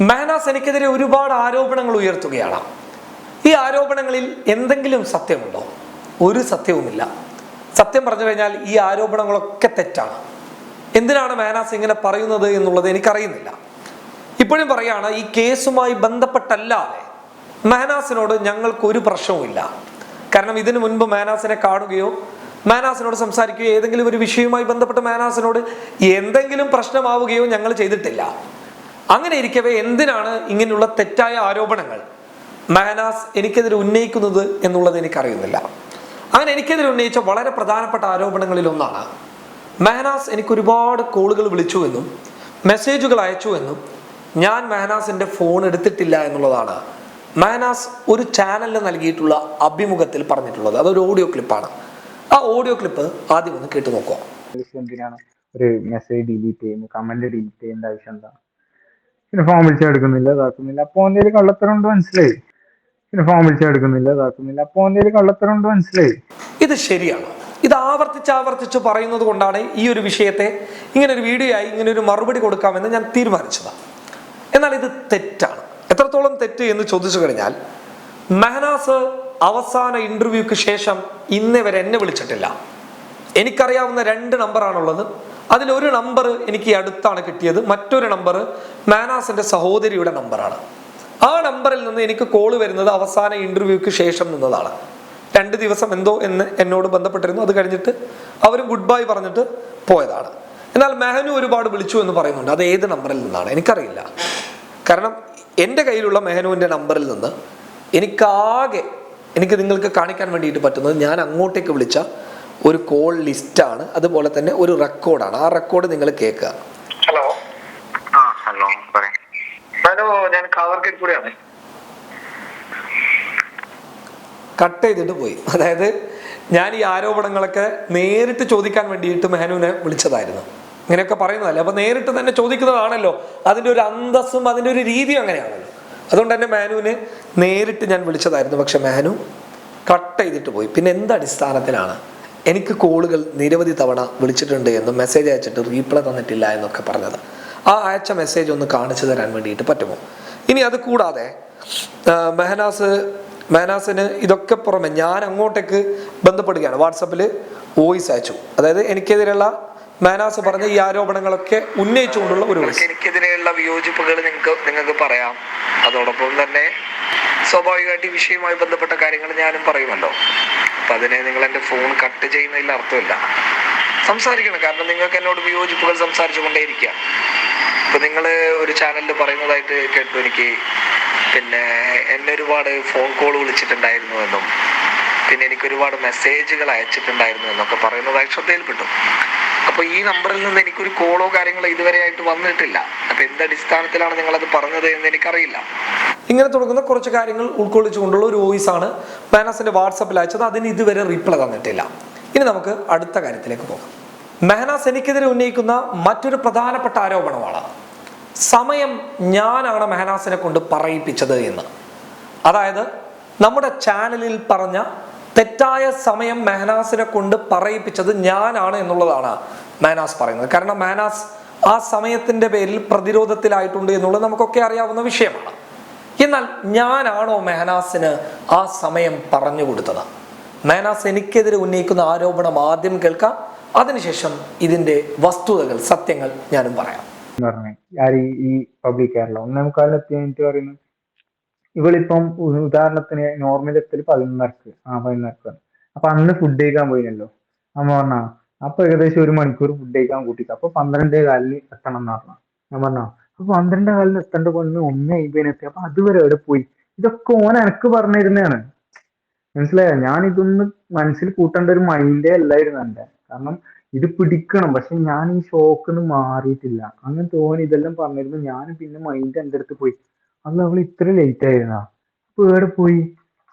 മെഹനാസ് എനിക്കെതിരെ ഒരുപാട് ആരോപണങ്ങൾ ഉയർത്തുകയാണ്. ഈ ആരോപണങ്ങളിൽ എന്തെങ്കിലും സത്യമുണ്ടോ? ഒരു സത്യവുമില്ല. സത്യം പറഞ്ഞു കഴിഞ്ഞാൽ ഈ ആരോപണങ്ങളൊക്കെ തെറ്റാണ്. എന്തിനാണ് മാനാസ് ഇങ്ങനെ പറയുന്നത് എന്നുള്ളത് എനിക്കറിയുന്നില്ല. ഇപ്പോഴും പറയാണ് ഈ കേസുമായി ബന്ധപ്പെട്ടല്ലാതെ മാനാസിനോട് ഞങ്ങൾക്ക് ഒരു പ്രശ്നവുമില്ല. കാരണം ഇതിനു മുൻപ് മാനാസിനെ കാണുകയോ മാനാസിനോട് സംസാരിക്കുകയോ ഏതെങ്കിലും ഒരു വിഷയവുമായി ബന്ധപ്പെട്ട് മാനാസിനോട് എന്തെങ്കിലും പ്രശ്നമാവുകയോ ഞങ്ങൾ ചെയ്തിട്ടില്ല. അങ്ങനെ ഇരിക്കവേ എന്തിനാണ് ഇങ്ങനെയുള്ള തെറ്റായ ആരോപണങ്ങൾ? മെഹനാസ് എനിക്കെതിരെ ഉന്നയിക്കുന്നത് എന്നുള്ളത് എനിക്കറിയുന്നില്ല. അങ്ങനെ എനിക്കെതിരെ ഉന്നയിച്ച വളരെ പ്രധാനപ്പെട്ട ആരോപണങ്ങളിൽ ഒന്നാണ്. മെഹനാസ് എനിക്ക് ഒരുപാട് കോളുകൾ വിളിച്ചു എന്നും മെസ്സേജുകൾ അയച്ചു എന്നും ഞാൻ മെഹനാസിന്റെ ഫോൺ എടുത്തിട്ടില്ല എന്നുള്ളതാണ് മെഹനാസ് ഒരു ചാനലിന് നൽകിയിട്ടുള്ള അഭിമുഖത്തിൽ പറഞ്ഞിട്ടുള്ളത്. അതൊരു ഓഡിയോ ക്ലിപ്പാണ്. ആ ഓഡിയോ ക്ലിപ്പ് ആദ്യം ഒന്ന് കേട്ടു നോക്കുക. ഒരു മെസ്സേജ് ഡിലീറ്റ് ചെയ്യുന്നു കമന്റ് ഡിലീറ്റ് ചെയ്യേണ്ട ആവശ്യം എന്താ? പിന്നെ ഫോൺ വിളിച്ചാൽ എടുക്കുന്നില്ല ഇതാക്കുന്നില്ല. അപ്പോൾ എന്റെ കള്ളത്തരം ഉണ്ട് മനസ്സിലായി. പിന്നെ ഫോൺ വിളിച്ചാൽ എടുക്കുന്നില്ല ഇതാക്കുന്നില്ല. അപ്പോൾ എന്റെ കള്ളത്തരം ഉണ്ട് മനസ്സിലായി. ഇത് ശരിയാണ്. ഇത് ആവർത്തിച്ച് ആവർത്തിച്ച് പറയുന്നത് കൊണ്ടാണ് ഈ ഒരു വിഷയത്തെ ഇങ്ങനെ ഒരു വീഡിയോ ആയി ഇങ്ങനെ ഒരു മറുപടി കൊടുക്കാമെന്ന് ഞാൻ തീരുമാനിച്ചത് എന്നാൽ ഇത് തെറ്റാണ്. എത്രത്തോളം തെറ്റ് എന്ന് ചോദിച്ചു കഴിഞ്ഞാൽ മെഹനാസ് അവസാന ഇന്റർവ്യൂക്ക് ശേഷം ഇന്നേ വരെ എന്നെ വിളിച്ചിട്ടില്ല. എനിക്കറിയാവുന്ന രണ്ട് നമ്പറാണുള്ളത് അതിലൊരു നമ്പർ എനിക്ക് അടുത്താണ് കിട്ടിയത്. മറ്റൊരു നമ്പർ മാനാസിന്റെ സഹോദരിയുടെ നമ്പറാണ് ആ നമ്പറിൽ നിന്ന് എനിക്ക് കോൾ വരുന്നത് അവസാന ഇന്റർവ്യൂക്ക് ശേഷം നിന്നതാണ്. രണ്ട് ദിവസം എന്തോ എന്ന് എന്നോട് ബന്ധപ്പെട്ടിരുന്നു. അത് കഴിഞ്ഞിട്ട് അവരും ഗുഡ് ബൈ പറഞ്ഞിട്ട് പോയതാണ്. എന്നാൽ മെഹനു ഒരുപാട് വിളിച്ചു എന്ന് പറയുന്നുണ്ട്. അത് ഏത് നമ്പറിൽ നിന്നാണ്? എനിക്കറിയില്ല. കാരണം എന്റെ കയ്യിലുള്ള മെഹനുവിന്റെ നമ്പറിൽ നിന്ന് എനിക്കാകെ എനിക്ക് നിങ്ങൾക്ക് കാണിക്കാൻ വേണ്ടിയിട്ട് പറ്റുന്നത് ഞാൻ അങ്ങോട്ടേക്ക് വിളിച്ച ഒരു കോൾ ലിസ്റ്റ് ആണ്. അതുപോലെ തന്നെ ഒരു റെക്കോർഡാണ് ആ റെക്കോർഡ് നിങ്ങൾ കേൾക്കുക. ഹലോ ആ ഹലോ ഞാൻ കട്ട് ചെയ്തിട്ട് പോയി. അതായത് ഞാൻ ഈ ആരോപണങ്ങളൊക്കെ നേരിട്ട് ചോദിക്കാൻ വേണ്ടിയിട്ട് മെഹനുവിനെ വിളിച്ചതായിരുന്നു. ഇങ്ങനെയൊക്കെ പറയുന്നതല്ലേ. അപ്പൊ നേരിട്ട് തന്നെ ചോദിക്കുന്നതാണല്ലോ. അതിന്റെ ഒരു അന്തസ്സും അതിന്റെ ഒരു രീതിയും അങ്ങനെയാണല്ലോ. അതുകൊണ്ട് തന്നെ മെഹനുവിന് നേരിട്ട് ഞാൻ വിളിച്ചതായിരുന്നു. പക്ഷെ മെഹനു കട്ട് ചെയ്തിട്ട് പോയി. പിന്നെ എന്ത് അടിസ്ഥാനത്തിലാണ്? എനിക്ക് കോളുകൾ നിരവധി തവണ വിളിച്ചിട്ടുണ്ട് എന്നും മെസ്സേജ് അയച്ചിട്ട് റീപ്ലൈ തന്നിട്ടില്ല എന്നൊക്കെ പറഞ്ഞത്. ആ അയച്ച മെസ്സേജ് ഒന്ന് കാണിച്ചു തരാൻ വേണ്ടിയിട്ട് പറ്റുമോ? ഇനി അത് കൂടാതെ മെഹനാസ് മെഹനാസിന് ഇതൊക്കെ പുറമെ ഞാൻ അങ്ങോട്ടേക്ക് ബന്ധപ്പെടുകയാണ്. വാട്സപ്പിൽ വോയിസ് അയച്ചു. അതായത് എനിക്കെതിരെയുള്ള മെഹനാസ് പറഞ്ഞ ഈ ആരോപണങ്ങളൊക്കെ ഉന്നയിച്ചുകൊണ്ടുള്ള ഒരു എനിക്കെതിരെയുള്ള വിയോജിപ്പുകൾ നിങ്ങൾക്ക് നിങ്ങൾക്ക് പറയാം. അതോടൊപ്പം തന്നെ സ്വാഭാവികമായിട്ട് ഈ വിഷയവുമായി ബന്ധപ്പെട്ട കാര്യങ്ങൾ ഞാനും പറയുമല്ലോ. അപ്പൊ അതിനെ നിങ്ങൾ എന്റെ ഫോൺ കട്ട് ചെയ്യുന്നതിൽ അർത്ഥമില്ല. സംസാരിക്കണം. കാരണം നിങ്ങൾക്ക് എന്നോട് വിയോജിപ്പുകൾ സംസാരിച്ചു കൊണ്ടേയിരിക്കുക ഇപ്പൊ നിങ്ങൾ ഒരു ചാനലിൽ പറയുന്നതായിട്ട് കേട്ടു എനിക്ക്. പിന്നെ എന്നെ ഒരുപാട് ഫോൺ കോൾ വിളിച്ചിട്ടുണ്ടായിരുന്നു എന്നും. പിന്നെ എനിക്ക് ഒരുപാട് മെസ്സേജുകൾ അയച്ചിട്ടുണ്ടായിരുന്നു എന്നൊക്കെ പറയുന്നതായി ശ്രദ്ധയിൽപ്പെട്ടു. അപ്പൊ ഈ നമ്പറിൽ നിന്ന് എനിക്കൊരു കോളോ കാര്യങ്ങളോ ഇതുവരെയായിട്ട് വന്നിട്ടില്ല. അപ്പൊ എന്ത് അടിസ്ഥാനത്തിലാണ് നിങ്ങൾ അത് പറഞ്ഞത് എന്ന് എനിക്കറിയില്ല. ഇങ്ങനെ തുടങ്ങുന്ന കുറച്ച് കാര്യങ്ങൾ ഉൾക്കൊള്ളിച്ചുകൊണ്ടുള്ള ഒരു വോയിസ് ആണ് മെഹനാസിന്റെ വാട്സപ്പിൽ അയച്ചത്. അതിന് ഇതുവരെ റിപ്ലൈ തന്നിട്ടില്ല. ഇനി നമുക്ക് അടുത്ത കാര്യത്തിലേക്ക് പോകാം. മെഹനാസ് എനിക്കെതിരെ ഉന്നയിക്കുന്ന മറ്റൊരു പ്രധാനപ്പെട്ട ആരോപണമാണ്. സമയം ഞാനാണ് മെഹനാസിനെ കൊണ്ട് പറയിപ്പിച്ചത് എന്ന്. അതായത് നമ്മുടെ ചാനലിൽ പറഞ്ഞ തെറ്റായ സമയം മെഹനാസിനെ കൊണ്ട് പറയിപ്പിച്ചത് ഞാനാണ് എന്നുള്ളതാണ് മെഹനാസ് പറയുന്നത്. കാരണം മെഹനാസ് ആ സമയത്തിന്റെ പേരിൽ പ്രതിരോധത്തിലായിട്ടുണ്ട് എന്നുള്ളത് നമുക്കൊക്കെ അറിയാവുന്ന വിഷയമാണ്. എന്നാൽ ഞാനാണോ മെഹനാസിന് ആ സമയം പറഞ്ഞു കൊടുത്തത്? മെഹനാസ് എനിക്കെതിരെ ഉന്നയിക്കുന്ന ആരോപണം ആദ്യം കേൾക്കാം. അതിനുശേഷം ഇതിന്റെ വസ്തുതകൾ സത്യങ്ങൾ ഞാനും പറയാം. ഈ- പബ്ലിക് കേരള ഒന്നേ മുക്കാലിലെത്തി കഴിഞ്ഞിട്ട് പറയുന്നു. ഇവളിപ്പം ഉദാഹരണത്തിന് നോർമൽ എത്തൽ പതിനൊന്നരക്ക് ആ പതിനൊന്നരക്ക് അപ്പൊ അന്ന് ഫുഡ് കഴിക്കാൻ പോയിനല്ലോ. അമ്മ പറഞ്ഞ അപ്പൊ ഏകദേശം ഒരു മണിക്കൂർ ഫുഡ് കഴിക്കാൻ കൂട്ടിട്ട് അപ്പൊ പന്ത്രണ്ടേ കാലിന് എത്തണം എന്ന് പറഞ്ഞ. ഞാൻ പറഞ്ഞ അപ്പൊ പന്ത്രണ്ടേ കാലിന് എത്തേണ്ട കൊന്ന് ഒന്ന് അയിമ്പതിനെത്തി അപ്പൊ അതുവരെ അവിടെ പോയി. ഇതൊക്കെ ഓൻ എനക്ക് പറഞ്ഞിരുന്നതാണ്. മനസ്സിലായോ? ഞാൻ ഇതൊന്ന് മനസ്സിൽ കൂട്ടേണ്ട ഒരു മൈൻഡേ അല്ലായിരുന്നു എന്റെ കാരണം ഇത് പിടിക്കണം. പക്ഷെ ഞാൻ ഈ ഷോക്ക് നിന്ന് മാറിയിട്ടില്ല. അങ്ങനെ തോന്നി ഇതെല്ലാം പറഞ്ഞിരുന്നു. ഞാൻ പിന്നെ മൈൻഡ് എന്റെ അടുത്ത് പോയി. അന്ന് അവൾ ഇത്ര ലേറ്റ് ആയിരുന്നാ? അപ്പൊ എവിടെ പോയി?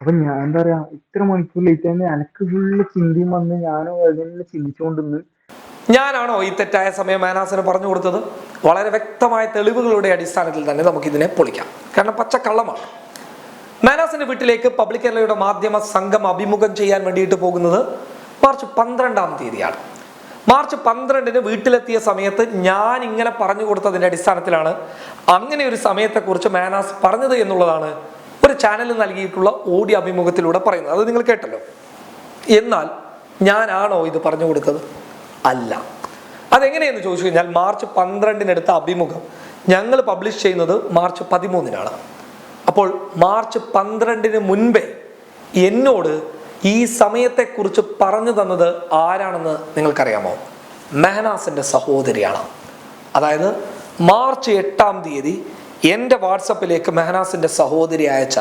അപ്പൊ ഞാൻ എന്താ പറയാ ഇത്ര മണിക്കൂർ ലേറ്റ് ആയിരുന്നു എനക്ക് ഫുള്ള് ചിന്തയും വന്ന് ഞാനും അതിനെ ചിന്തിച്ചുകൊണ്ടിന്ന് ഞാനാണോ ഈ തെറ്റായ സമയം മാനാസിന് പറഞ്ഞു കൊടുത്തത്? വളരെ വ്യക്തമായ തെളിവുകളുടെ അടിസ്ഥാനത്തിൽ തന്നെ നമുക്ക് ഇതിനെ പൊളിക്കാം. കാരണം പച്ചക്കള്ളമാണ്. മാനാസിന്റെ വീട്ടിലേക്ക് പബ്ലിക് കേരളയുടെ മാധ്യമ സംഘം അഭിമുഖം ചെയ്യാൻ വേണ്ടിയിട്ട് പോകുന്നത് മാർച്ച് പന്ത്രണ്ടാം തീയതിയാണ്. മാർച്ച് പന്ത്രണ്ടിന് വീട്ടിലെത്തിയ സമയത്ത് ഞാൻ ഇങ്ങനെ പറഞ്ഞു കൊടുത്തതിന്റെ അടിസ്ഥാനത്തിലാണ് അങ്ങനെ ഒരു സമയത്തെക്കുറിച്ച് മാനാസ് പറഞ്ഞത് എന്നുള്ളതാണ് ഒരു ചാനലിൽ നൽകിയിട്ടുള്ള ഓഡിയോ അഭിമുഖത്തിലൂടെ പറയുന്നത്. അത് നിങ്ങൾ കേട്ടല്ലോ. എന്നാൽ ഞാനാണോ ഇത് പറഞ്ഞു കൊടുത്തത്? അല്ല. അതെങ്ങനെയെന്ന് ചോദിച്ചു കഴിഞ്ഞാൽ മാർച്ച് പന്ത്രണ്ടിനെടുത്ത അഭിമുഖം ഞങ്ങൾ പബ്ലിഷ് ചെയ്യുന്നത് മാർച്ച് പതിമൂന്നിനാണ്. അപ്പോൾ മാർച്ച് പന്ത്രണ്ടിന് മുൻപേ എന്നോട് ഈ സമയത്തെക്കുറിച്ച് പറഞ്ഞു തന്നത് ആരാണെന്ന് നിങ്ങൾക്കറിയാമോ? മെഹനാസിന്റെ സഹോദരിയാണ്. അതായത് മാർച്ച് എട്ടാം തീയതി എന്റെ വാട്സപ്പിലേക്ക് മെഹനാസിന്റെ സഹോദരി അയച്ച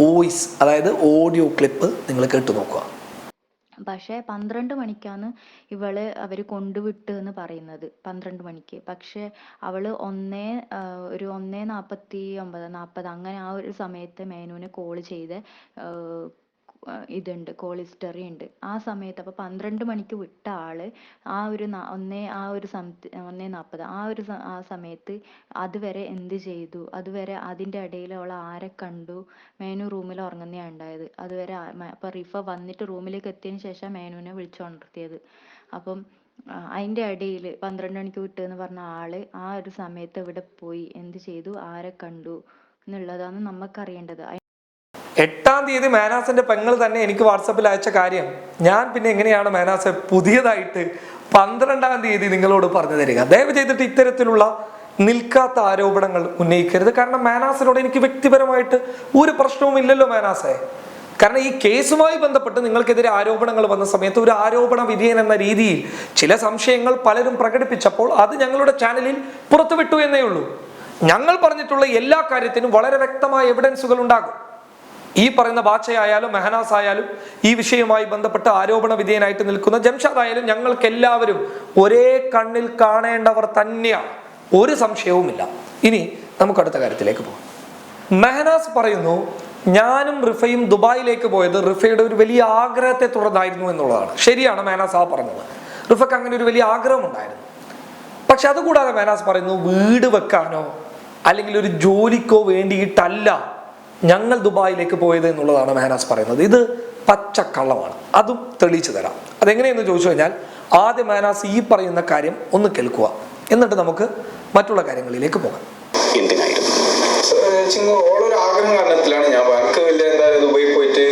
വോയിസ് അതായത് ഓഡിയോ ക്ലിപ്പ് നിങ്ങൾ കേട്ടു നോക്കുക പക്ഷേ പന്ത്രണ്ട് മണിക്കാണ് ഇവൾ അവർ കൊണ്ടുവിട്ട് എന്ന് പറയുന്നത് പന്ത്രണ്ട് മണിക്ക്. പക്ഷേ അവൾ ഒന്നേ ഒരു ഒന്നേ നാപ്പത്തി ഒമ്പത് നാൽപ്പത് അങ്ങനെ ആ ഒരു സമയത്ത് മേനുവിനെ കോൾ ചെയ്ത് ഇതുണ്ട് കോളിസ്റ്ററി ഉണ്ട്. ആ സമയത്ത് അപ്പൊ പന്ത്രണ്ട് മണിക്ക് വിട്ട ആൾ ആ ഒരു ഒന്നേ ആ ഒരു സമയത്ത് ഒന്നേ നാപ്പത് ആ ഒരു ആ സമയത്ത് അതുവരെ എന്ത് ചെയ്തു? അതുവരെ അതിന്റെ ഇടയിൽ അവൾ ആരെ കണ്ടു? മേനു റൂമിൽ ഉറങ്ങുന്നതാ ഉണ്ടായത്. അതുവരെ അപ്പൊ റിഫ വന്നിട്ട് റൂമിലേക്ക് എത്തിയതിന് ശേഷം മേനുവിനെ വിളിച്ചുണർത്തിയത് അപ്പം അതിന്റെ ഇടയിൽ പന്ത്രണ്ട് മണിക്ക് വിട്ടു എന്ന് പറഞ്ഞ ആൾ ആ ഒരു സമയത്ത് എവിടെ പോയി? എന്ത് ചെയ്തു? ആരെ കണ്ടു? എന്നുള്ളതാണ് നമുക്കറിയേണ്ടത് എട്ടാം തീയതി മേനാസിന്റെ പെങ്ങൾ തന്നെ എനിക്ക് വാട്സപ്പിൽ അയച്ച കാര്യം ഞാൻ പിന്നെ എങ്ങനെയാണ് മേനാസെ പുതിയതായിട്ട് പന്ത്രണ്ടാം തീയതി നിങ്ങളോട് പറഞ്ഞു തരിക? ദയവ് ചെയ്തിട്ട് ഇത്തരത്തിലുള്ള നിൽക്കാത്ത ആരോപണങ്ങൾ ഉന്നയിക്കരുത്. കാരണം മേനാസിനോട് എനിക്ക് വ്യക്തിപരമായിട്ട് ഒരു പ്രശ്നവും ഇല്ലല്ലോ മേനാസെ. കാരണം ഈ കേസുമായി ബന്ധപ്പെട്ട് നിങ്ങൾക്കെതിരെ ആരോപണങ്ങൾ വന്ന സമയത്ത് ഒരു ആരോപണ വിധേയൻ എന്ന രീതിയിൽ ചില സംശയങ്ങൾ പലരും പ്രകടിപ്പിച്ചപ്പോൾ അത് ഞങ്ങളുടെ ചാനലിൽ പുറത്തുവിട്ടു എന്നേ ഉള്ളൂ. ഞങ്ങൾ പറഞ്ഞിട്ടുള്ള എല്ലാ കാര്യത്തിനും വളരെ വ്യക്തമായ എവിഡൻസുകൾ ഉണ്ടാകും. ഈ പറയുന്ന ബാച്ചയായാലും മെഹനാസ് ആയാലും ഈ വിഷയവുമായി ബന്ധപ്പെട്ട് ആരോപണ വിധേയനായിട്ട് നിൽക്കുന്ന ജംഷാദ് ആയാലും ഞങ്ങൾക്ക് എല്ലാവരും ഒരേ കണ്ണിൽ കാണേണ്ടവർ തന്നെയാണ് ഒരു സംശയവുമില്ല. ഇനി നമുക്ക് അടുത്ത കാര്യത്തിലേക്ക് പോകാം. മെഹനാസ് പറയുന്നു ഞാനും റിഫയും ദുബായിലേക്ക് പോയത് റിഫയുടെ ഒരു വലിയ ആഗ്രഹത്തെ തുടർന്നായിരുന്നു എന്നുള്ളതാണ്. ശരിയാണ് മെഹനാസ് ആ പറഞ്ഞത്. റിഫക്ക് അങ്ങനെ ഒരു വലിയ ആഗ്രഹം ഉണ്ടായിരുന്നു പക്ഷെ അതുകൂടാതെ മേനാസ് പറയുന്നു വീട് വെക്കാനോ അല്ലെങ്കിൽ ഒരു ജോലിക്കോ വേണ്ടിയിട്ടല്ല ഞങ്ങൾ ദുബായിലേക്ക് പോയത് എന്നുള്ളതാണ് മെഹനാസ് പറയുന്നത്. ഇത് പച്ചക്കള്ളമാണ്. അതും തെളിയിച്ചു തരാം. അതെങ്ങനെയെന്ന് ചോദിച്ചു കഴിഞ്ഞാൽ ആദ്യം മെഹനാസ് ഈ പറയുന്ന കാര്യം ഒന്ന് കേൾക്കുക. എന്നിട്ട് നമുക്ക് മറ്റുള്ള കാര്യങ്ങളിലേക്ക് പോകാം. എന്തിനായിരുന്നു? ഓളൊരു ആഗ്രഹം കാരണത്തിലാണ് ഞാൻ വർക്ക് വലിയ എന്താ ദുബായി പോയിട്ട്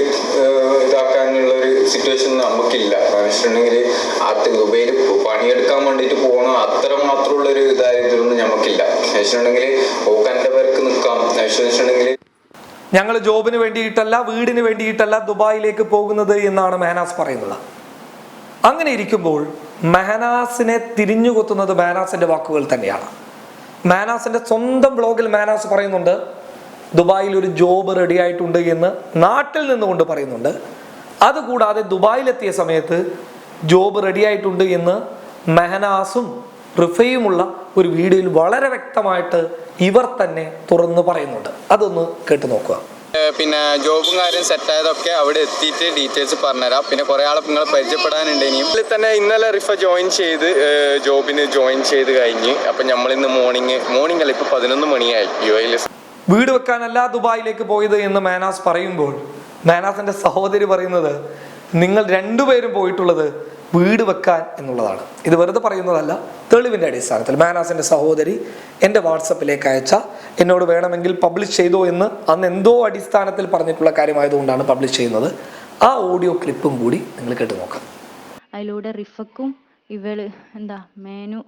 ഇതാക്കാനുള്ള ഒരു സിറ്റുവേഷൻ നമുക്കില്ല. കാരണം വെച്ചിട്ടുണ്ടെങ്കിൽ അത് ദുബൈയിൽ പണിയെടുക്കാൻ വേണ്ടിയിട്ട് പോകണം. അത്ര മാത്രമുള്ള ഒരു ഇതായതൊന്നും നമുക്കില്ല വെച്ചിട്ടുണ്ടെങ്കിൽ ഓക്കാന്റെ വർക്ക് പേർക്ക് നിൽക്കാം. വെച്ചിട്ടുണ്ടെങ്കിൽ ഞങ്ങൾ ജോബിന് വേണ്ടിയിട്ടല്ല വീടിന് വേണ്ടിയിട്ടല്ല ദുബായിലേക്ക് പോകുന്നത് എന്നാണ് മെഹനാസ് പറയുന്നത്. അങ്ങനെ ഇരിക്കുമ്പോൾ മെഹനാസിനെ തിരിഞ്ഞുകൊത്തുന്നത് മെഹനാസിന്റെ വാക്കുകൾ തന്നെയാണ്. മാനാസിന്റെ സ്വന്തം ബ്ലോഗിൽ മാനാസ് പറയുന്നുണ്ട് ദുബായിൽ ഒരു ജോബ് റെഡി ആയിട്ടുണ്ട് എന്ന് നാട്ടിൽ നിന്നുകൊണ്ട് പറയുന്നുണ്ട്. അതുകൂടാതെ ദുബായിലെത്തിയ സമയത്ത് ജോബ് റെഡി ആയിട്ടുണ്ട് എന്ന് മെഹനാസും റിഫയുമുള്ള ഒരു വീഡിയോയിൽ വളരെ വ്യക്തമായിട്ട് ഇവർ തന്നെ തുറന്നു പറയുന്നുണ്ട്. അതൊന്ന് കേട്ടു നോക്കുക. പിന്നെ ജോബും കാര്യം സെറ്റ് ആയതൊക്കെ അവിടെ എത്തിയിട്ട് ഡീറ്റെയിൽസ് പറഞ്ഞുതരാം. പിന്നെ കുറെ ആളെ നിങ്ങൾ പരിചയപ്പെടാനുണ്ട് ഇനിയും. ഇതിൽ തന്നെ ഇന്നലെ റിഫ ജോയിൻ ചെയ്ത് ജോബിന് ജോയിൻ ചെയ്ത് കഴിഞ്ഞ് അപ്പം നമ്മൾ ഇന്ന് മോർണിംഗ് മോർണിംഗ് അല്ല ഇപ്പൊ പതിനൊന്ന് മണിയായി. യു എയിൽ വീട് വെക്കാനല്ല ദുബായിലേക്ക് പോയത് എന്ന് മാനാസ് പറയുമ്പോൾ മാനാസിന്റെ സഹോദരി പറയുന്നത് നിങ്ങൾ രണ്ടുപേരും പോയിട്ടുള്ളത് വീട് വെക്കാൻ എന്നുള്ളതാണ്. ഇത് വെറുതെ പറയുന്നതല്ല തെളിവിന്റെ അടിസ്ഥാനത്തിൽ. മാനാസിന്റെ സഹോദരി എന്റെ വാട്സപ്പിലേക്ക് അയച്ച എന്നോട് വേണമെങ്കിൽ പബ്ലിഷ് ചെയ്തോ എന്ന് അന്ന് എന്തോ അടിസ്ഥാനത്തിൽ പറഞ്ഞിട്ടുള്ള കാര്യമായതുകൊണ്ടാണ് പബ്ലിഷ് ചെയ്യുന്നത്. ആ ഓഡിയോ ക്ലിപ്പും കൂടി നിങ്ങൾ കേട്ട് നോക്കാം. അതിലൂടെ റിഫക്കും ഇവൾ എന്താ മേനു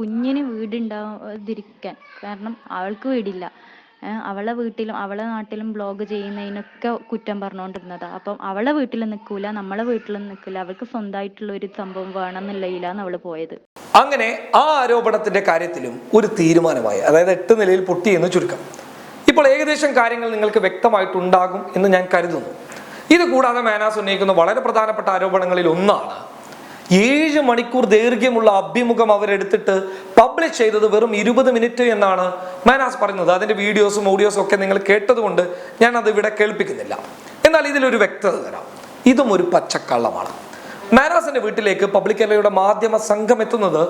കുഞ്ഞിന് വീടുണ്ടാവാതിരിക്കാൻ. കാരണം അവൾക്ക് വീടില്ല. അവളെ വീട്ടിലും അവളെ നാട്ടിലും ബ്ലോഗ് ചെയ്യുന്നതിനൊക്കെ കുറ്റം പറഞ്ഞുകൊണ്ടിരുന്നതാ അപ്പം അവളെ വീട്ടിൽ നിൽക്കൂല നമ്മളെ വീട്ടിലും നിൽക്കില്ല അവൾക്ക് സ്വന്തമായിട്ടുള്ള ഒരു സംഭവം വേണം എന്നുള്ളതിലാണ് അവൾ പോയത്. അങ്ങനെ ആ ആരോപണത്തിന്റെ കാര്യത്തിലും ഒരു തീരുമാനമായി. അതായത് എട്ട് നിലയിൽ പൊട്ടി എന്ന് ചുരുക്കം. ഇപ്പോൾ ഏകദേശം കാര്യങ്ങൾ നിങ്ങൾക്ക് വ്യക്തമായിട്ടുണ്ടാകും എന്ന് ഞാൻ കരുതുന്നു. ഇത് കൂടാതെ മാനാസ് ഉന്നയിക്കുന്ന വളരെ പ്രധാനപ്പെട്ട ആരോപണങ്ങളിൽ ഒന്നാണ് ഏഴ് മണിക്കൂർ ദൈർഘ്യമുള്ള അഭിമുഖം അവരെടുത്തിട്ട് പബ്ലിഷ് ചെയ്തത് വെറും ഇരുപത് മിനിറ്റ് എന്നാണ് മാനാസ് പറയുന്നത്. അതിന്റെ വീഡിയോസും ഓഡിയോസും ഒക്കെ നിങ്ങൾ കേട്ടതുകൊണ്ട് ഞാൻ അത് ഇവിടെ കേൾപ്പിക്കുന്നില്ല. എന്നാൽ ഇതിലൊരു വ്യക്തത തരാം. ഇതും ഒരു പച്ചക്കള്ളമാണ്. മാനാസിന്റെ വീട്ടിലേക്ക് പബ്ലിക് കേരളയുടെ മാധ്യമ സംഘം എത്തുന്നത്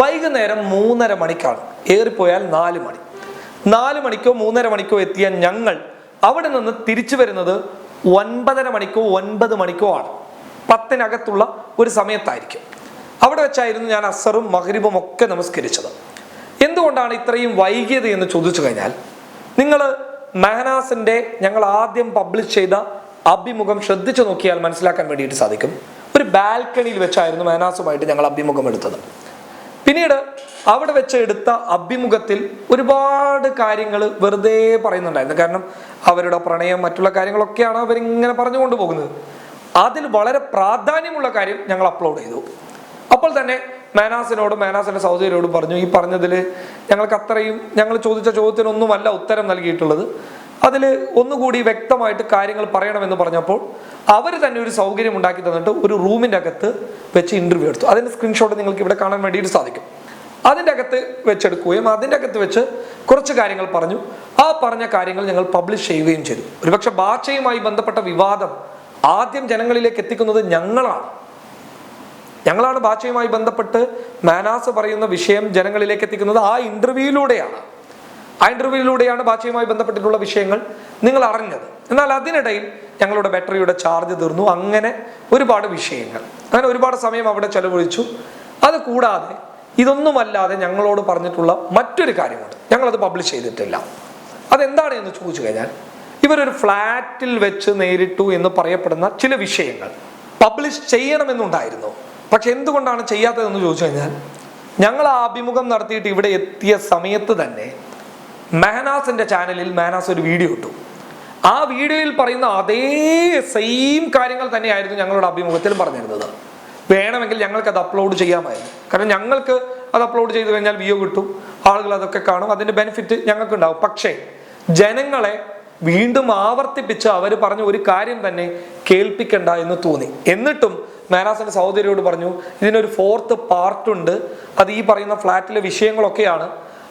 വൈകുന്നേരം മൂന്നര മണിക്കാണ്. ഏറിപ്പോയാൽ നാല് മണി. നാല് മണിക്കോ മൂന്നര മണിക്കോ എത്തിയ ഞങ്ങൾ അവിടെ നിന്ന് തിരിച്ചു വരുന്നത് ഒൻപതര മണിക്കോ ഒൻപത് മണിക്കോ ആണ്. പത്തിനകത്തുള്ള ഒരു സമയത്തായിരിക്കും. അവിടെ വെച്ചായിരുന്നു ഞാൻ അസറും മഹരിബും ഒക്കെ നമസ്കരിച്ചത്. എന്തുകൊണ്ടാണ് ഇത്രയും വൈകിയത് എന്ന് ചോദിച്ചു കഴിഞ്ഞാൽ നിങ്ങൾ മെഹനാസിന്റെ ഞങ്ങൾ ആദ്യം പബ്ലിഷ് ചെയ്ത അഭിമുഖം ശ്രദ്ധിച്ചു നോക്കിയാൽ മനസ്സിലാക്കാൻ വേണ്ടിയിട്ട് സാധിക്കും. ഒരു ബാൽക്കണിയിൽ വെച്ചായിരുന്നു മെഹനാസുമായിട്ട് ഞങ്ങൾ അഭിമുഖം എടുത്തത്. പിന്നീട് അവിടെ വെച്ച് എടുത്ത അഭിമുഖത്തിൽ ഒരുപാട് കാര്യങ്ങൾ വെറുതെ പറയുന്നുണ്ടായിരുന്നു. കാരണം അവരുടെ പ്രണയം മറ്റുള്ള കാര്യങ്ങളൊക്കെയാണ് അവരിങ്ങനെ പറഞ്ഞുകൊണ്ട് പോകുന്നത്. അതിൽ വളരെ പ്രാധാന്യമുള്ള കാര്യം ഞങ്ങൾ അപ്ലോഡ് ചെയ്തു. അപ്പോൾ തന്നെ മാനാസിനോടും മേനാസിന്റെ സഹോദരിയോടും പറഞ്ഞു ഈ പറഞ്ഞതിൽ ഞങ്ങൾക്ക് അത്രയും ഞങ്ങൾ ചോദിച്ച ചോദ്യത്തിനൊന്നുമല്ല ഉത്തരം നൽകിയിട്ടുള്ളത്. അതിൽ ഒന്നുകൂടി വ്യക്തമായിട്ട് കാര്യങ്ങൾ പറയണമെന്ന് പറഞ്ഞപ്പോൾ അവർ തന്നെ ഒരു സൗകര്യം ഉണ്ടാക്കി തന്നിട്ട് ഒരു റൂമിന്റെ അകത്ത് വെച്ച് ഇന്റർവ്യൂ എടുത്തു. അതിന്റെ സ്ക്രീൻഷോട്ട് നിങ്ങൾക്ക് ഇവിടെ കാണാൻ വേണ്ടിയിട്ട് സാധിക്കും. അതിന്റെ അകത്ത് വെച്ചെടുക്കുകയും അതിന്റെ അകത്ത് വെച്ച് കുറച്ച് കാര്യങ്ങൾ പറഞ്ഞു. ആ പറഞ്ഞ കാര്യങ്ങൾ ഞങ്ങൾ പബ്ലിഷ് ചെയ്യുകയും ചെയ്തു. ഒരുപക്ഷെ ഭാഷയുമായി ബന്ധപ്പെട്ട വിവാദം ആദ്യം ജനങ്ങളിലേക്ക് എത്തിക്കുന്നത് ഞങ്ങളാണ്. ഞങ്ങളാണ് ഭാഷയുമായി ബന്ധപ്പെട്ട് മാനാസ് പറയുന്ന വിഷയം ജനങ്ങളിലേക്ക് എത്തിക്കുന്നത് ആ ഇന്റർവ്യൂയിലൂടെയാണ് ആ ഇന്റർവ്യൂയിലൂടെയാണ് ഭാഷയുമായി ബന്ധപ്പെട്ടിട്ടുള്ള വിഷയങ്ങൾ നിങ്ങൾ അറിഞ്ഞത്. എന്നാൽ അതിനിടയിൽ ഞങ്ങളുടെ ബാറ്ററിയുടെ ചാർജ് തീർന്നു. അങ്ങനെ ഒരുപാട് വിഷയങ്ങൾ. അങ്ങനെ ഒരുപാട് സമയം അവിടെ ചെലവഴിച്ചു. അത് കൂടാതെ ഇതൊന്നുമല്ലാതെ ഞങ്ങളോട് പറഞ്ഞിട്ടുള്ള മറ്റൊരു കാര്യമുണ്ട്. ഞങ്ങളത് പബ്ലിഷ് ചെയ്തിട്ടില്ല. അതെന്താണ് എന്ന് ചോദിച്ചു കഴിഞ്ഞാൽ ഇവരൊരു ഫ്ലാറ്റിൽ വെച്ച് നേരിട്ടു എന്ന് പറയപ്പെടുന്ന ചില വിഷയങ്ങൾ പബ്ലിഷ് ചെയ്യണമെന്നുണ്ടായിരുന്നു. പക്ഷെ എന്തുകൊണ്ടാണ് ചെയ്യാത്തതെന്ന് ചോദിച്ചു കഴിഞ്ഞാൽ ഞങ്ങൾ ആ അഭിമുഖം നടത്തിയിട്ട് ഇവിടെ എത്തിയ സമയത്ത് തന്നെ മെഹനാസിന്റെ ചാനലിൽ മെഹനാസ് ഒരു വീഡിയോ ഇട്ടു. ആ വീഡിയോയിൽ പറയുന്ന അതേ സെയിം കാര്യങ്ങൾ തന്നെയായിരുന്നു ഞങ്ങളുടെ അഭിമുഖത്തിൽ പറഞ്ഞിരുന്നത്. വേണമെങ്കിൽ ഞങ്ങൾക്ക് അത് അപ്ലോഡ് ചെയ്യാമായിരുന്നു. കാരണം ഞങ്ങൾക്ക് അത് അപ്ലോഡ് ചെയ്തു കഴിഞ്ഞാൽ വ്യൂ കിട്ടും ആളുകൾ അതൊക്കെ കാണും അതിന്റെ ബെനിഫിറ്റ് ഞങ്ങൾക്ക് ഉണ്ടാവും പക്ഷേ ജനങ്ങളെ വീണ്ടും ആവർത്തിപ്പിച്ച് അവർ പറഞ്ഞ ഒരു കാര്യം തന്നെ കേൾപ്പിക്കണ്ട എന്ന് തോന്നി. എന്നിട്ടും മാനാസിന്റെ സഹോദരിയോട് പറഞ്ഞു ഇതിനൊരു ഫോർത്ത് പാർട്ടുണ്ട് അത് ഈ പറയുന്ന ഫ്ലാറ്റിലെ വിഷയങ്ങളൊക്കെയാണ്.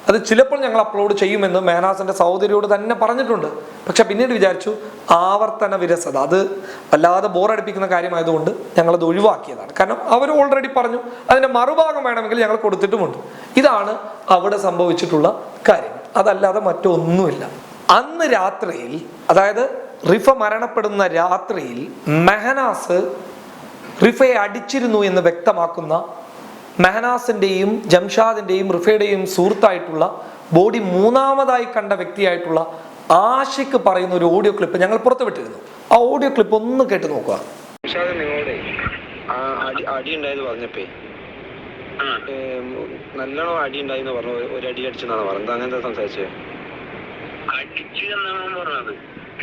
അത് ചിലപ്പോൾ ഞങ്ങൾ അപ്ലോഡ് ചെയ്യുമെന്ന് മേനാസിന്റെ സഹോദരിയോട് തന്നെ പറഞ്ഞിട്ടുണ്ട്. പക്ഷെ പിന്നീട് വിചാരിച്ചു ആവർത്തന വിരസത. അത് വല്ലാതെ ബോറടിപ്പിക്കുന്ന കാര്യമായതുകൊണ്ട് ഞങ്ങളത് ഒഴിവാക്കിയതാണ്. കാരണം അവർ ഓൾറെഡി പറഞ്ഞു അതിന്റെ മറുഭാഗം വേണമെങ്കിൽ ഞങ്ങൾ കൊടുത്തിട്ടുമുണ്ട്. ഇതാണ് അവിടെ സംഭവിച്ചിട്ടുള്ള കാര്യം. അതല്ലാതെ മറ്റൊന്നുമില്ല. അന്ന് രാത്രിയിൽ അതായത് റിഫ മരണപ്പെടുന്ന രാത്രിയിൽ മെഹനാസ് റിഫയെ അടിച്ചിരുന്നു എന്ന് വ്യക്തമാക്കുന്ന മെഹനാസിന്റെയും ജംഷാദിന്റെയും റിഫയുടെയും സുഹൃത്തായിട്ടുള്ള ബോഡി മൂന്നാമതായി കണ്ട വ്യക്തിയായിട്ടുള്ള ആഷിക്ക് പറയുന്ന ഒരു ഓഡിയോ ക്ലിപ്പ് ഞങ്ങൾ പുറത്തുവിട്ടിരുന്നു. ആ ഓഡിയോ ക്ലിപ്പ് ഒന്ന് കേട്ട് നോക്കുക. നല്ലോണം അടി ഉണ്ടായിരുന്നു പറഞ്ഞു ഒരു- ഒരു അടി അടിച്ചെന്നാണ് പറഞ്ഞത്. അങ്ങനത്തെ സംസാരിച്ചേ? അടിച്ചു എന്നാണ് പറഞ്ഞത്.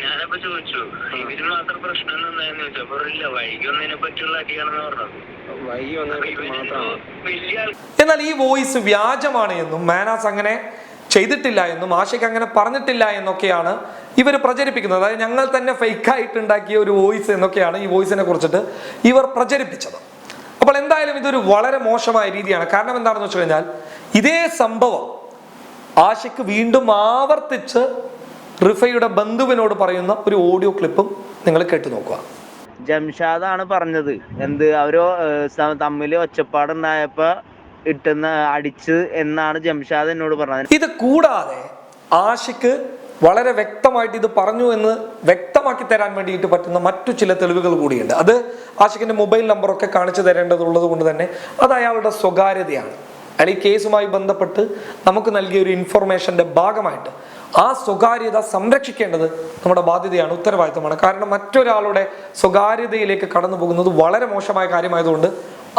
ഞാനപ്പോ ചോദിച്ചു ഇവർ മാത്രം പ്രശ്നം എന്തായെന്ന് ചോദിച്ചു. അപ്പൊ ഇല്ല വൈകി ഒന്നിനെ പറ്റിയുള്ള അടിയാണെന്ന് പറഞ്ഞത്. എന്നാൽ ഈ വോയിസ് വ്യാജമാണ് എന്നും മാനാസ് അങ്ങനെ ചെയ്തിട്ടില്ല എന്നും ആശയ്ക്ക് അങ്ങനെ പറഞ്ഞിട്ടില്ല എന്നൊക്കെയാണ് ഇവർ പ്രചരിപ്പിക്കുന്നത്. അതായത് ഞങ്ങൾ തന്നെ ഫേക്കായിട്ട് ഉണ്ടാക്കിയ ഒരു വോയിസ് എന്നൊക്കെയാണ് ഈ വോയിസിനെ കുറിച്ചിട്ട് ഇവർ പ്രചരിപ്പിച്ചത്. അപ്പോൾ എന്തായാലും ഇതൊരു വളരെ മോശമായ രീതിയാണ്. കാരണം എന്താണെന്ന് വെച്ച് കഴിഞ്ഞാൽ ഇതേ സംഭവം ആഷിക്ക് വീണ്ടും ആവർത്തിച്ച് റിഫയുടെ ബന്ധുവിനോട് പറയുന്ന ഒരു ഓഡിയോ ക്ലിപ്പും നിങ്ങൾ കേട്ടു നോക്കുക. ജംഷാദാണ് പറഞ്ഞത്. എന്ത് അവരോ തമ്മിൽ ഒച്ചപ്പാടുണ്ടായപ്പോ ഇട്ടുന്ന അടിച്ച് എന്നാണ് ജംഷാദ് എന്നോട് പറഞ്ഞത്. ഇത് കൂടാതെ ആഷിക്ക് വളരെ വ്യക്തമായിട്ട് ഇത് പറഞ്ഞു എന്ന് വ്യക്തമാക്കി തരാൻ വേണ്ടിയിട്ട് പറ്റുന്ന മറ്റു ചില തെളിവുകൾ കൂടിയുണ്ട്. അത് ആഷിക്കിന്റെ മൊബൈൽ നമ്പറൊക്കെ കാണിച്ചു തരേണ്ടതുള്ളത് കൊണ്ട് തന്നെ അത് അയാളുടെ സ്വകാര്യതയാണ്. അയാൾ കേസുമായി ബന്ധപ്പെട്ട് നമുക്ക് നൽകിയ ഒരു ഇൻഫർമേഷന്റെ ഭാഗമായിട്ട് ആ സ്വകാര്യത സംരക്ഷിക്കേണ്ടത് നമ്മുടെ ബാധ്യതയാണ് ഉത്തരവാദിത്വമാണ് കാരണം മറ്റൊരാളുടെ സ്വകാര്യതയിലേക്ക് കടന്നു പോകുന്നത് വളരെ മോശമായ കാര്യമായതുകൊണ്ട്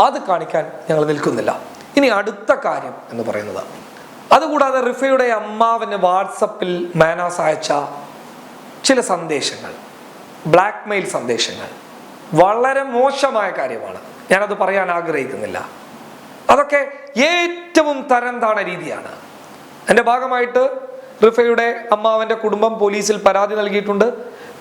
അത് കാണിക്കാൻ ഞങ്ങൾ നിൽക്കുന്നില്ല. ഇനി അടുത്ത കാര്യം എന്ന് പറയുന്നത്. അതുകൂടാതെ റിഫയുടെ അമ്മാവിന് വാട്സപ്പിൽ മാനാസ് അയച്ച ചില സന്ദേശങ്ങൾ ബ്ലാക്ക് മെയിൽ സന്ദേശങ്ങൾ വളരെ മോശമായ കാര്യമാണ്. ഞാനത് പറയാൻ ആഗ്രഹിക്കുന്നില്ല. അതൊക്കെ ഏറ്റവും തരം താണ രീതിയാണ്. എന്റെ ഭാഗമായിട്ട് റിഫയുടെ അമ്മാവന്റെ കുടുംബം പോലീസിൽ പരാതി നൽകിയിട്ടുണ്ട്.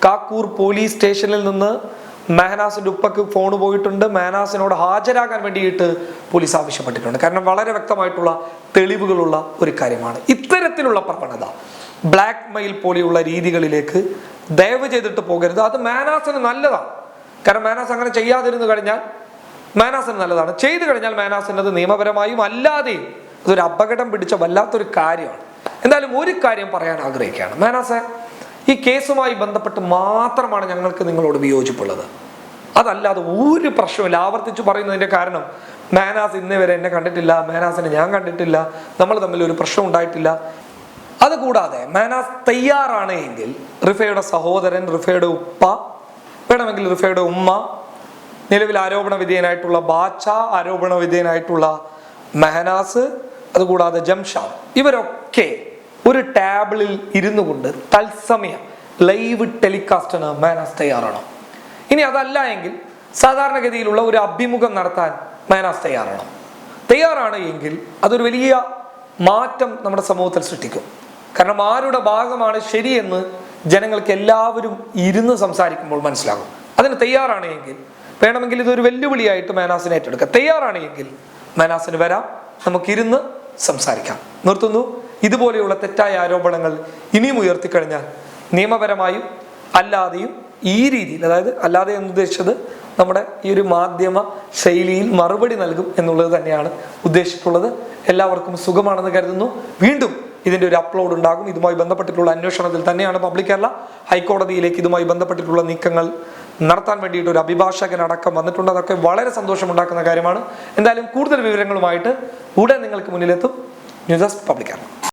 കാക്കൂർ പോലീസ് സ്റ്റേഷനിൽ നിന്ന് മെഹനാസിന്റെ ഉപ്പക്ക് ഫോൺ പോയിട്ടുണ്ട്. മെഹനാസിനോട് ഹാജരാകാൻ വേണ്ടിയിട്ട് പോലീസ് ആവശ്യപ്പെട്ടിട്ടുണ്ട്. കാരണം വളരെ വ്യക്തമായിട്ടുള്ള തെളിവുകളുള്ള ഒരു കാര്യമാണ്. ഇത്തരത്തിലുള്ള പ്രവണത ബ്ലാക്ക് മെയിൽ പോലെയുള്ള രീതികളിലേക്ക് ദയവ് ചെയ്തിട്ട് പോകരുത്. അത് മാനാസിന് നല്ലതാണ്. കാരണം മാനാസ് അങ്ങനെ ചെയ്യാതിരുന്നു കഴിഞ്ഞാൽ മാനാസിന് നല്ലതാണ്. ചെയ്തു കഴിഞ്ഞാൽ മാനാസിന് അത് നിയമപരമായും അല്ലാതെയും അതൊരു അപകടം പിടിച്ച വല്ലാത്തൊരു കാര്യമാണ്. എന്തായാലും ഒരു കാര്യം പറയാൻ ആഗ്രഹിക്കുകയാണ്. മാനാസെ ഈ കേസുമായി ബന്ധപ്പെട്ട് മാത്രമാണ് ഞങ്ങൾക്ക് നിങ്ങളോട് വിയോജിപ്പുള്ളത്. അതല്ലാതെ ഒരു പ്രശ്നമില്ല ആവർത്തിച്ചു പറയുന്നതിന്റെ കാരണം മാനാസ് ഇന്നേ വരെ എന്നെ കണ്ടിട്ടില്ല മാനാസിനെ ഞാൻ കണ്ടിട്ടില്ല നമ്മൾ തമ്മിൽ ഒരു പ്രശ്നം ഉണ്ടായിട്ടില്ല. അതുകൂടാതെ മാനാസ് തയ്യാറാണ് എങ്കിൽ റിഫയുടെ സഹോദരൻ റിഫയുടെ ഉപ്പ വേണമെങ്കിൽ റിഫയുടെ ഉമ്മ നിലവിൽ ആരോപണ വിധേയനായിട്ടുള്ള ബാച്ച ആരോപണ വിധേയനായിട്ടുള്ള മെഹനാസ് അതുകൂടാതെ ജംഷാദ് ഇവരൊക്കെ ഒരു ടാബിളിൽ ഇരുന്നു കൊണ്ട് തത്സമയം ലൈവ് ടെലികാസ്റ്റിന് മേനാസ് തയ്യാറാണോ. ഇനി അതല്ല എങ്കിൽ സാധാരണഗതിയിലുള്ള ഒരു അഭിമുഖം നടത്താൻ മേനാസ് തയ്യാറാണോ. തയ്യാറാണ് എങ്കിൽ അതൊരു വലിയ മാറ്റം നമ്മുടെ സമൂഹത്തിൽ സൃഷ്ടിക്കും. കാരണം ആരുടെ ഭാഗമാണ് ശരിയെന്ന് ജനങ്ങൾക്ക് എല്ലാവരും ഇരുന്ന് സംസാരിക്കുമ്പോൾ മനസ്സിലാകും. അതിന് തയ്യാറാണ് എങ്കിൽ വേണമെങ്കിൽ ഇതൊരു വെല്ലുവിളിയായിട്ട് മേനാസിനെ ഏറ്റെടുക്കാം. തയ്യാറാണ് എങ്കിൽ മാനാസിന് വരാം. നമുക്കിരുന്ന് സംസാരിക്കാം. നിർത്തുന്നു. ഇതുപോലെയുള്ള തെറ്റായ ആരോപണങ്ങൾ ഇനിയും ഉയർത്തിക്കഴിഞ്ഞാൽ നിയമപരമായും അല്ലാതെയും ഈ രീതിയിൽ അതായത് അല്ലാതെ എന്ന് ഉദ്ദേശിച്ചത് നമ്മുടെ ഈ ഒരു മാധ്യമ ശൈലിയിൽ മറുപടി നൽകും എന്നുള്ളത് തന്നെയാണ് ഉദ്ദേശിച്ചിട്ടുള്ളത്. എല്ലാവർക്കും സുഖമാണെന്ന് കരുതുന്നു. വീണ്ടും ഇതിന്റെ ഒരു അപ്ലോഡ് ഉണ്ടാകും. ഇതുമായി ബന്ധപ്പെട്ടിട്ടുള്ള അന്വേഷണത്തിൽ തന്നെയാണ് പബ്ലിക് കേരള. ഹൈക്കോടതിയിലേക്ക് ഇതുമായി ബന്ധപ്പെട്ടിട്ടുള്ള നീക്കങ്ങൾ നടത്താൻ വേണ്ടിയിട്ട് ഒരു അഭിഭാഷകൻ അടക്കം വന്നിട്ടുണ്ട്. അതൊക്കെ വളരെ സന്തോഷമുണ്ടാക്കുന്ന കാര്യമാണ്. എന്തായാലും കൂടുതൽ വിവരങ്ങളുമായിട്ട് ഉടൻ നിങ്ങൾക്ക് മുന്നിലെത്തും. News desk public Kerala.